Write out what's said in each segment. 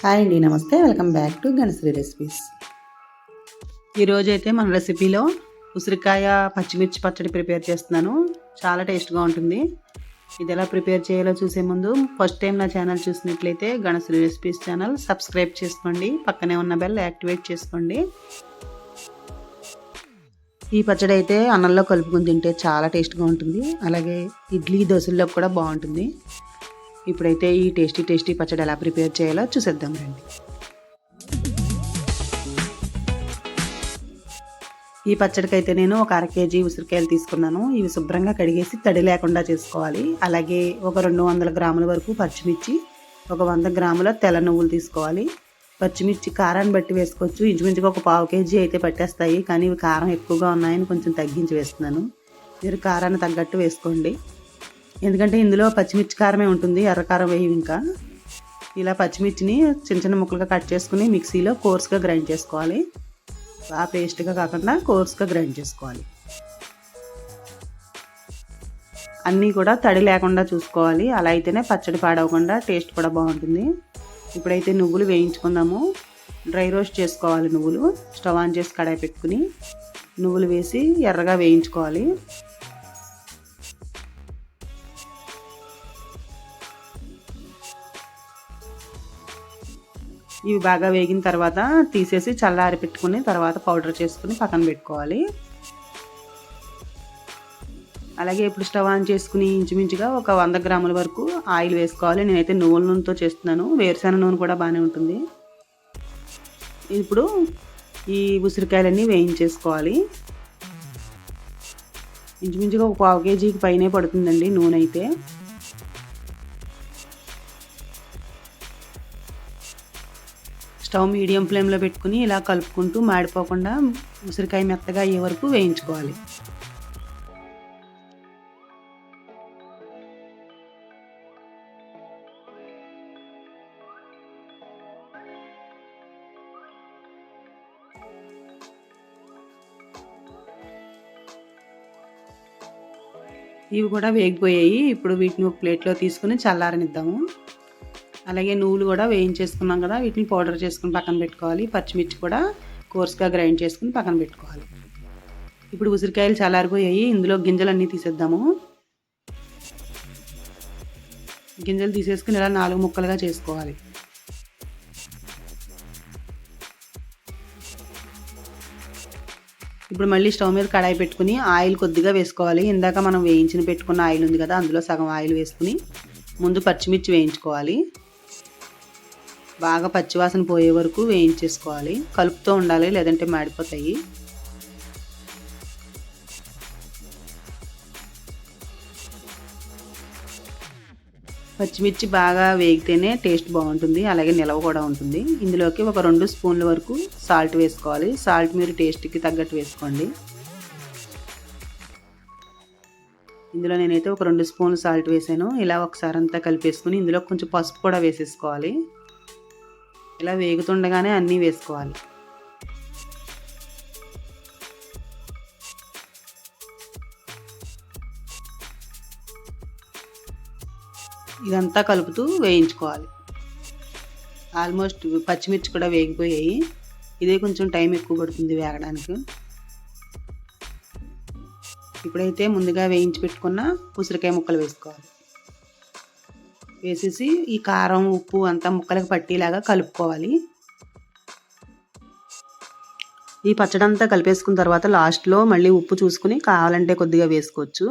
Hi అండి namaste. Welcome back to Ganasri recipes. ఈరోజు అయితే మన రెసిపీలో ఉసిరికాయ పచ్చిమిర్చి పచ్చడి ప్రిపేర్ చేస్తున్నాను. చాలా టేస్ట్గా ఉంటుంది. ఇది ఎలా ప్రిపేర్ చేయాలో చూసే ముందు ఫస్ట్ టైం నా ఛానల్ చూసినట్లయితే గణశ్రీ రెసిపీస్ ఛానల్ సబ్స్క్రైబ్ చేసుకోండి. పక్కనే ఉన్న బెల్ యాక్టివేట్ చేసుకోండి. ఈ పచ్చడి అయితే అన్నంలో కలుపుకొని తింటే చాలా టేస్ట్గా ఉంటుంది. అలాగే ఇడ్లీ దోశల్లో కూడా బాగుంటుంది. ఇప్పుడైతే ఈ టేస్టీ టేస్టీ పచ్చడి ఎలా ప్రిపేర్ చేయాలో చూసేద్దాం రండి. ఈ పచ్చడికైతే నేను ఒక అర కేజీ ఉసిరికాయలు తీసుకున్నాను. ఇవి శుభ్రంగా కడిగేసి తడి లేకుండా చేసుకోవాలి. అలాగే ఒక రెండు వందల గ్రాముల వరకు పచ్చిమిర్చి ఒక వంద గ్రాముల తెల్ల నువ్వులు తీసుకోవాలి. పచ్చిమిర్చి కారాన్ని బట్టి వేసుకోవచ్చు. ఇంచుమించుగా ఒక పావు కేజీ అయితే పట్టేస్తాయి. కానీ ఇవి కారం ఎక్కువగా ఉన్నాయని కొంచెం తగ్గించి వేస్తున్నాను. మీరు కారాన్ని తగ్గట్టు వేసుకోండి. ఎందుకంటే ఇందులో పచ్చిమిర్చి కారమే ఉంటుంది ఎర్రకారం వేయి ఇంకా. ఇలా పచ్చిమిర్చిని చిన్న చిన్న ముక్కలుగా కట్ చేసుకుని మిక్సీలో కోర్స్గా గ్రైండ్ చేసుకోవాలి. బాగా పేస్ట్గా కాకుండా కోర్స్గా గ్రైండ్ చేసుకోవాలి. అన్నీ కూడా తడి లేకుండా చూసుకోవాలి. అలా అయితేనే పచ్చడి పాడవకుండా టేస్ట్ కూడా బాగుంటుంది. ఇప్పుడైతే నువ్వులు వేయించుకుందాము. డ్రై రోస్ట్ చేసుకోవాలి నువ్వులు. స్టవ్ ఆన్ చేసి కడాయి పెట్టుకుని నువ్వులు వేసి ఎర్రగా వేయించుకోవాలి. ఇవి బాగా వేగిన తర్వాత తీసేసి చల్లారి పెట్టుకుని తర్వాత పౌడర్ చేసుకుని పక్కన పెట్టుకోవాలి. అలాగే ఇప్పుడు స్టవ్ ఆన్ చేసుకుని ఇంచుమించుగా ఒక వంద గ్రాముల వరకు ఆయిల్ వేసుకోవాలి. నేనైతే నువ్వుల నూనెతో చేస్తున్నాను. వేరుశెనగ నూనె కూడా బాగానే ఉంటుంది. ఇప్పుడు ఈ ఉసిరికాయలన్నీ వేయించేసుకోవాలి. ఇంచుమించుగా ఒక పావు కేజీకి పైనే పడుతుందండి నూనె అయితే. స్టవ్ మీడియం ఫ్లేమ్లో పెట్టుకుని ఇలా కలుపుకుంటూ మాడిపోకుండా ఉసిరికాయ మెత్తగా అయ్యే వరకు వేయించుకోవాలి. ఇవి కూడా వేగిపోయాయి. ఇప్పుడు వీటిని ఒక ప్లేట్లో తీసుకుని చల్లారనిద్దాము. అలాగే నువ్వులు కూడా వేయించేసుకున్నాం కదా వీటిని పౌడర్ చేసుకుని పక్కన పెట్టుకోవాలి. పచ్చిమిర్చి కూడా కోర్స్గా గ్రైండ్ చేసుకుని పక్కన పెట్టుకోవాలి. ఇప్పుడు ఉసిరికాయలు చల్లారిపోయాయి ఇందులో గింజలన్నీ తీసేద్దాము. గింజలు తీసేసుకుని ఇలా నాలుగు ముక్కలుగా చేసుకోవాలి. ఇప్పుడు మళ్ళీ స్టవ్ మీద కడాయి పెట్టుకుని ఆయిల్ కొద్దిగా వేసుకోవాలి. ఇందాక మనం వేయించిన పెట్టుకున్న ఆయిల్ ఉంది కదా అందులో సగం ఆయిల్ వేసుకుని ముందు పచ్చిమిర్చి వేయించుకోవాలి. బాగా పచ్చివాసన పోయే వరకు వేయించేసుకోవాలి. కలుపుతూ ఉండాలి లేదంటే మాడిపోతాయి. పచ్చిమిర్చి బాగా వేగితేనే టేస్ట్ బాగుంటుంది అలాగే నిలవ కూడా ఉంటుంది. ఇందులోకి ఒక రెండు స్పూన్ల వరకు సాల్ట్ వేసుకోవాలి. సాల్ట్ మీరు టేస్ట్కి తగ్గట్టు వేసుకోండి. ఇందులో నేనైతే ఒక రెండు స్పూన్లు సాల్ట్ వేసాను. ఇలా ఒకసారి అంతా కలిపేసుకుని ఇందులో కొంచెం పసుపు కూడా వేసేసుకోవాలి. ఇలా వేగుతుండగానే అన్నీ వేసుకోవాలి. ఇదంతా కలుపుతూ వేయించుకోవాలి. ఆల్మోస్ట్ పచ్చిమిర్చి కూడా వేగిపోయాయి. ఇదే కొంచెం టైం ఎక్కువ పడుతుంది వేగడానికి. ఇప్పుడైతే ముందుగా వేయించి పెట్టుకున్న ఉసిరికాయ ముక్కలు వేసుకోవాలి. వేసేసి ఈ కారం ఉప్పు అంతా ముక్కలకు పట్టేలాగా కలుపుకోవాలి. ఈ పచ్చడంతా కలిపేసుకున్న తర్వాత లాస్ట్లో మళ్ళీ ఉప్పు చూసుకుని కావాలంటే కొద్దిగా వేసుకోవచ్చు.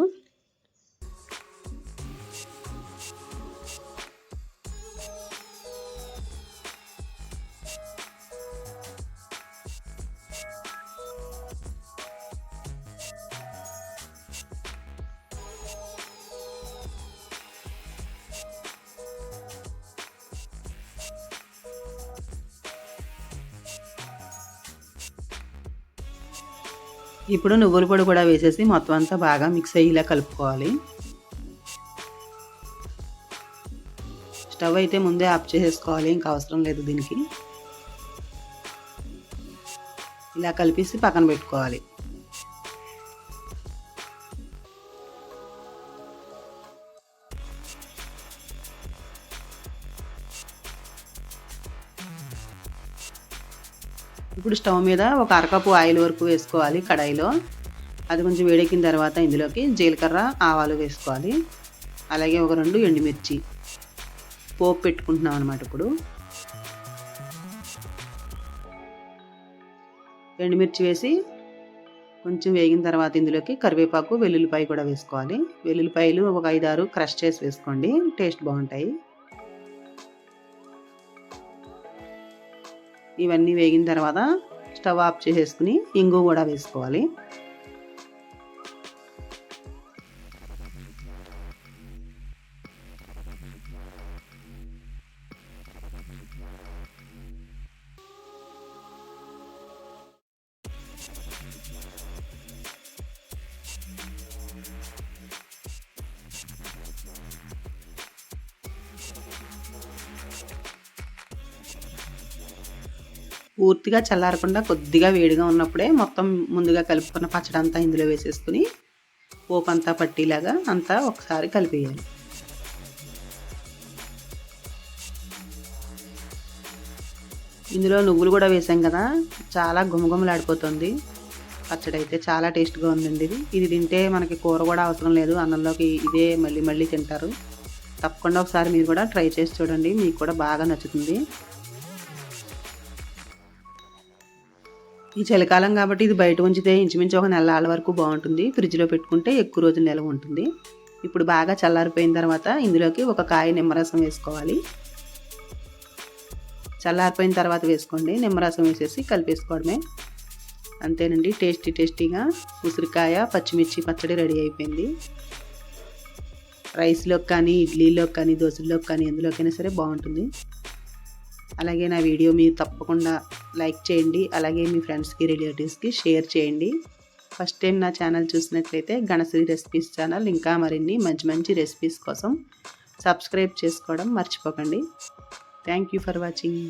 ఇప్పుడు నువ్వుల పొడి కూడా వేసేసి మొత్తం అంతా బాగా మిక్స్ అయ్యేలా కలుపుకోవాలి. స్టవ్ అయితే ముందే ఆఫ్ చేసేసుకోవాలి ఇంకా అవసరం లేదు దీనికి. ఇలా కలిపేసి పక్కన పెట్టుకోవాలి. ఇప్పుడు స్టవ్ మీద ఒక అరకపు ఆయిల్ వరకు వేసుకోవాలి కడాయిలో. అది కొంచెం వేడెక్కిన తర్వాత ఇందులోకి జీలకర్ర ఆవాలు వేసుకోవాలి. అలాగే ఒక రెండు ఎండుమిర్చి. పోపు పెట్టుకుంటున్నాం అనమాట ఇప్పుడు. ఎండుమిర్చి వేసి కొంచెం వేగిన తర్వాత ఇందులోకి కరివేపాకు వెల్లుల్లిపాయ కూడా వేసుకోవాలి. వెల్లుల్లిపాయలు ఒక ఐదారు క్రష్ చేసి వేసుకోండి. టేస్ట్ బాగుంటాయి. ఇవన్నీ వేగిన తర్వాత స్టవ్ ఆఫ్ చేసేసుకుని ఇంగు కూడా వేసుకోవాలి. పూర్తిగా చల్లారకుండా కొద్దిగా వేడిగా ఉన్నప్పుడే మొత్తం ముందుగా కలుపుకున్న పచ్చడి అంతా ఇందులో వేసేసుకుని పోపు అంతా పట్టిలాగా అంతా ఒకసారి కలిపేయాలి. ఇందులో నువ్వులు కూడా వేసాం కదా చాలా గుమగుమలాడిపోతుంది పచ్చడి అయితే చాలా టేస్ట్గా ఉందండి ఇది. ఇది తింటే మనకి కూర కూడా అవసరం లేదు అన్నంలోకి ఇదే మళ్ళీ మళ్ళీ తింటారు. తప్పకుండా ఒకసారి మీరు కూడా ట్రై చేసి చూడండి మీకు కూడా బాగా నచ్చుతుంది. ఈ చలికాలం కాబట్టి ఇది బయట ఉంచితే ఇంచుమించు ఒక నెల వరకు బాగుంటుంది. ఫ్రిడ్జ్లో పెట్టుకుంటే ఎక్కువ రోజులు నిలవ ఉంటుంది. ఇప్పుడు బాగా చల్లారిపోయిన తర్వాత ఇందులోకి ఒక కాయ నిమ్మరసం వేసుకోవాలి. చల్లారిపోయిన తర్వాత వేసుకోండి. నిమ్మరసం వేసేసి కలిపేసుకోవడమే. అంతేనండి. టేస్టీ టేస్టీగా ఉసిరికాయ పచ్చిమిర్చి పచ్చడి రెడీ అయిపోయింది. రైస్లోకి కానీ ఇడ్లీలోకి కానీ దోశల్లోకి కానీ ఎందులోకైనా సరే బాగుంటుంది. అలాగే నా వీడియో మీరు తప్పకుండా లైక్ చేయండి. అలాగే మీ ఫ్రెండ్స్కి రిలేటివ్స్కి షేర్ చేయండి. ఫస్ట్ టైం నా ఛానల్ చూసినట్లయితే గణశ్రీ రెసిపీస్ ఛానల్ ఇంకా మరిన్ని మంచి మంచి రెసిపీస్ కోసం సబ్స్క్రైబ్ చేసుకోవడం మర్చిపోకండి. Thank you for watching.